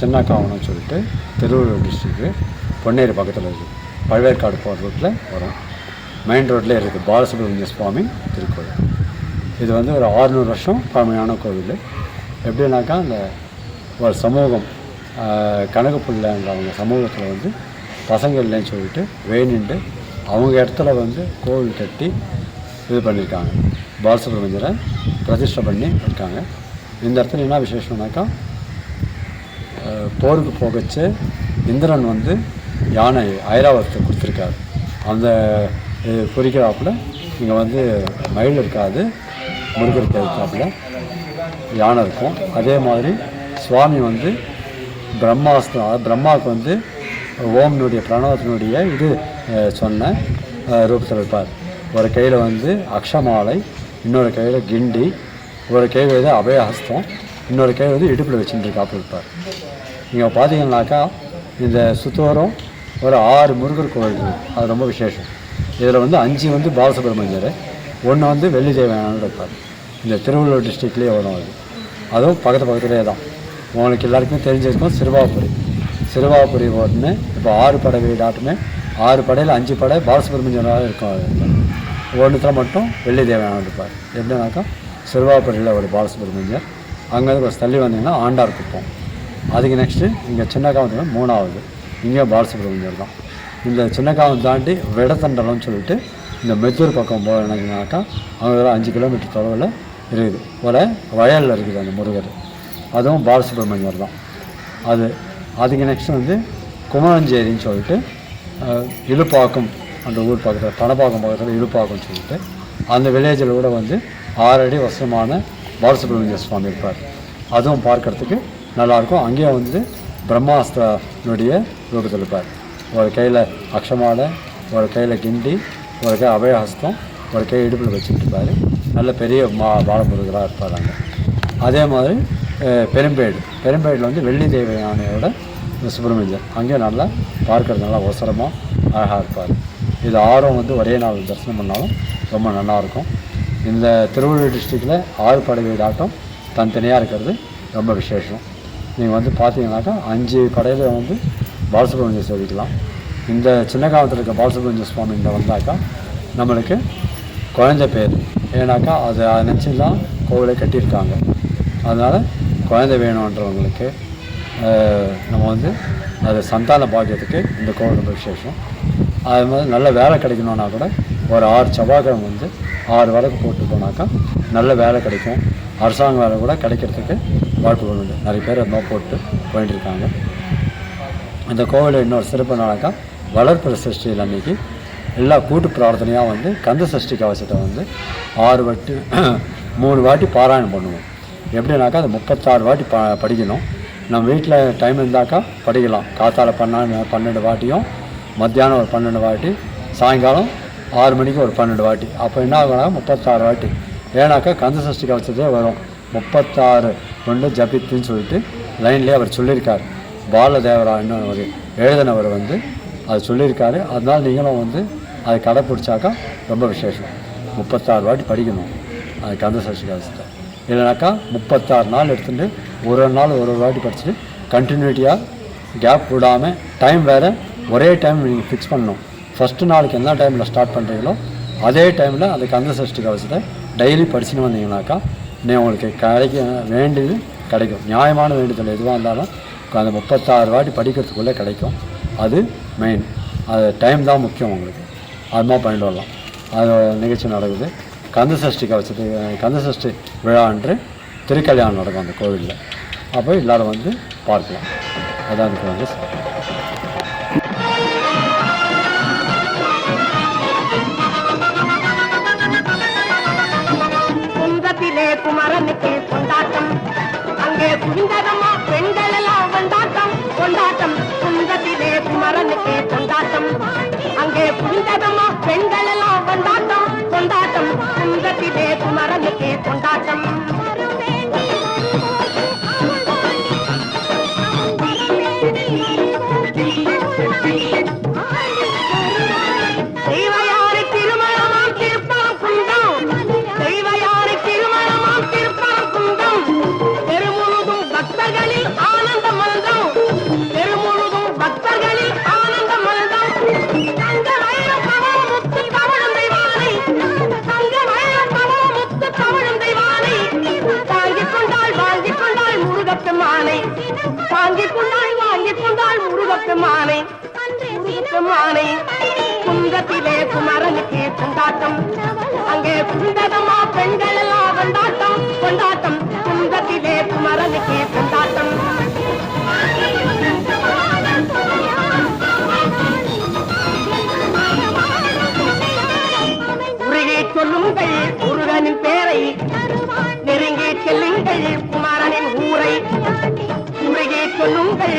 சின்ன காவணம்னு சொல்லிட்டு திருவள்ளூர் டிஸ்ட்ரிக்கு பொன்னேரி பக்கத்தில் இருக்குது பழவேற்காடு போகிற ரூட்டில் வரும். மெயின் ரோட்லேயே இருக்குது பாலசுப்ரமணிய சுவாமி திருக்கோயில். இது வந்து ஒரு ஆறுநூறு வருஷம் பழமையான கோவில். எப்படின்னாக்கா அந்த ஒரு சமூகம் கனக பிள்ளைன்றவங்க சமூகத்தில் வந்து பசங்க இல்லைன்னு சொல்லிட்டு வேணிண்டு அவங்க இடத்துல வந்து கோவில் கட்டி இது பண்ணியிருக்காங்க. பாலசுப்ரமணியரை பிரதிஷ்டை பண்ணி இருக்காங்க. இந்த இடத்துல என்ன விசேஷம்னாக்கா போருக்கு போகச்சு இந்திரன் வந்து யானை ஐராவதத்தை கொடுத்துருக்காரு. அந்த இது குறிக்கிறாப்புல இங்கே வந்து மயில் இருக்காது முருகருக்கு இருக்காப்புல யானை இருக்கும். அதே மாதிரி சுவாமி வந்து பிரம்மாஸ்திரம் பிரம்மாவுக்கு வந்து ஓம்னுடைய பிரணவத்தினுடைய இது சொன்ன ரூபத்தில் இருப்பார். ஒரு கையில் வந்து அக்ஷமாலை இன்னொரு கையில் கிண்டி ஒரு கையில் வந்து அபயஹஸ்தம். இன்னொரு கை வந்து இடுப்பில் வச்சுட்டு இருப்பார் நீங்கள் பார்த்தீங்கன்னாக்கா இந்த சுத்தோரம் ஒரு ஆறு முருகர் கோவில் அது ரொம்ப விசேஷம். இதில் வந்து அஞ்சு வந்து பாலசுப்ரமணியர் ஒன்று வந்து வெள்ளி தேவையான இருப்பார். இந்த திருவள்ளூர் டிஸ்ட்ரிக்ட்லேயே வரும் அது. அதுவும் பக்கத்து பக்கத்துலேயே தான். உங்களுக்கு எல்லாருக்குமே தெரிஞ்சிருக்கும் சிறுவாபுரி. சிறுவாபுரி ஒன்று இப்போ ஆறு படை வீடாட்டுமே ஆறு படையில் அஞ்சு படை பாலசுப்ரமணியனாக இருக்கும் அது. ஒன்றுத்தில் மட்டும் வெள்ளி தேவையான இருப்பார். எப்படின்னாக்கா சிறுவாபுரியில் ஒரு பாலசுப்ரமணியர் அங்கேருந்து கொஞ்சம் தள்ளி வந்தீங்கன்னா ஆண்டார் குப்பம். அதுக்கு நெக்ஸ்ட்டு இங்கே சின்னக்காவத்தில் மூணாவது. இங்கே பாலசுப்ரமணியர் தான். இந்த சின்னக்காவம் தாண்டி விடத்தண்டலம்னு சொல்லிட்டு இந்த மெத்தூர் பக்கம் போனீங்கன்னாக்கா அங்கே ஒரு அஞ்சு கிலோமீட்டர் தொலைவில் இருக்குது. ஒரு வயலில் இருக்குது அந்த முருகர். அதுவும் பாலசுப்ரமணியர் தான். அது அதுக்கு நெக்ஸ்ட் வந்து குமரஞ்சேரின்னு சொல்லிட்டு இழுப்பாக்கம் அந்த ஊர் பக்கத்தில் பணப்பாக்கம் பக்கத்தில் இழுப்பாக்கம்னு சொல்லிட்டு அந்த வில்லேஜில் கூட வந்து ஆறடி வசமான பாலசுப்ரமணிய சுவாமி இருப்பார். அதுவும் பார்க்கறதுக்கு நல்லாயிருக்கும். அங்கேயும் வந்து பிரம்மாஸ்திரனுடைய ரூபத்தில் இருப்பார். ஒரு கையில் அக்ஷமாலை ஒரு கையில் கிண்டி ஒரு கை அபயஹஸ்தம் ஒரு கை இடுப்பில் வச்சுட்டு இருப்பார். நல்ல பெரிய மா பாலமுருகராக இருப்பார் அங்கே. அதே மாதிரி பெரும்பேடு. பெரும்பேடில் வந்து வெள்ளி தேவையானையோட சுப்பிரமணியர் அங்கேயும் நல்லா பார்க்கறது நல்லா உசரமாக அழகாக இருப்பார். இது ஆர்வம் வந்து ஒரே நாள் தரிசனம் பண்ணாலும் ரொம்ப நல்லாயிருக்கும். இந்த திருவள்ளூர் டிஸ்ட்ரிக்டில் ஆறு படை வீடாட்டம் தனித்தனியாக இருக்கிறது. ரொம்ப விசேஷம். நீங்கள் வந்து பார்த்தீங்கன்னாக்கா அஞ்சு படையில் வந்து பாலசுப்ரமணியம் சேவிக்கலாம். இந்த சின்ன காலத்தில் இருக்க பாலசுப்ரமணிய சுவாமி வந்தாக்கா நம்மளுக்கு குழந்த பேர். ஏன்னாக்கா அது அதை நினச்சி தான் கோவிலை கட்டியிருக்காங்க. அதனால் குழந்தை வேணுன்றவங்களுக்கு நம்ம வந்து அது சந்தான பாக்கியத்துக்கு இந்த கோவில் ரொம்ப விசேஷம். அது மாதிரி நல்ல வேலை கிடைக்கணுன்னா கூட ஒரு ஆறு செவ்வாய்க்கிழமை வந்து ஆறு விளக்கு போட்டு போனாக்கா நல்ல வேலை கிடைக்கும். அரசாங்க வேலை கூட கிடைக்கிறதுக்கு வாய்ப்புகள் உண்டு. நிறைய பேர் அது போட்டு போயிட்டு இருக்காங்க இந்த கோவிலில் இன்னொரு சிறப்பு என்னன்னாக்கா வளர்ப்பிற சஷ்டியில் அன்னைக்கு எல்லா கூட்டு பிரார்த்தனையாக வந்து கந்த சஷ்டி கவசத்தை வந்து ஆறு வாட்டி மூணு வாட்டி பாராயணம் பண்ணுவோம். எப்படின்னாக்கா அது முப்பத்தாறு வாட்டி ப படிக்கணும். நம்ம வீட்டில் டைம் இருந்தாக்கா படிக்கலாம். காத்தால் பன்னெண்டு பன்னெண்டு வாட்டியும் மத்தியானம் ஒரு பன்னெண்டு வாட்டி சாயங்காலம் ஆறு மணிக்கு ஒரு பன்னெண்டு வாட்டி. அப்போ என்ன ஆகும்னா முப்பத்தாறு வாட்டி. ஏன்னாக்கா கந்த சஷ்டி கவசத்தே வரும். முப்பத்தாறு கொண்டு ஜபித்துன்னு சொல்லிட்டு லைன்லேயே அவர் சொல்லியிருக்கார். பாலதேவரான்னு ஒரு எழுதினவர் வந்து அது சொல்லியிருக்காரு. அதனால் நீங்களும் வந்து அதை கடைப்பிடிச்சாக்கா ரொம்ப விசேஷம். முப்பத்தாறு வாட்டி படிக்கணும் அது கந்த சஷ்டி கவசத்தை இல்லைனாக்கா முப்பத்தாறு நாள் எடுத்துகிட்டு ஒரு ஒரு நாள் ஒரு ஒரு வாட்டி படிச்சுட்டு கண்டினியூட்டியாக கேப் விடாமல் டைம் வேறு ஒரே டைம் நீங்கள் ஃபிக்ஸ் பண்ணணும். ஃபஸ்ட்டு நாளைக்கு எந்த டைமில் ஸ்டார்ட் பண்ணுறீங்களோ அதே டைமில் அந்த கந்த சஷ்டி கவசத்தை டெய்லி படிச்சுன்னு வந்தீங்கன்னாக்கா நீ உங்களுக்கு கிடைக்க வேண்டியது கிடைக்கும். நியாயமான வேண்டுதல் எதுவாக இருந்தாலும் அந்த முப்பத்தாறு வாட்டி படிக்கிறதுக்குள்ளே கிடைக்கும். அது மெயின் அது டைம் தான் முக்கியம் உங்களுக்கு. அது மாதிரி பண்ணிட்டு வரலாம். அது நிகழ்ச்சி நடக்குது. கந்த சஷ்டி கவசத்துக்கு கந்த சஷ்டி விழா அன்று திருக்கல்யாணம் நடக்கும் அந்த கோவிலில். அப்போ எல்லோரும் வந்து பார்க்கலாம். அதான் அதுக்கு வந்து அங்கே குவிந்ததம்மா மானை குந்தத்திலே குமரனுக்கு கொண்டாட்டம். அங்கே குந்ததமா பெண்கள் எல்லாம் கொண்டாட்டம். கொண்டாட்டம் குந்தத்திலே குமரனுக்கு கொண்டாட்டம். உருகி சொல்லுங்கள் முருகனின் பேரை. நெருங்கி செல்லுங்கள் குமரனின் ஊரை. உருகி சொல்லுங்கள்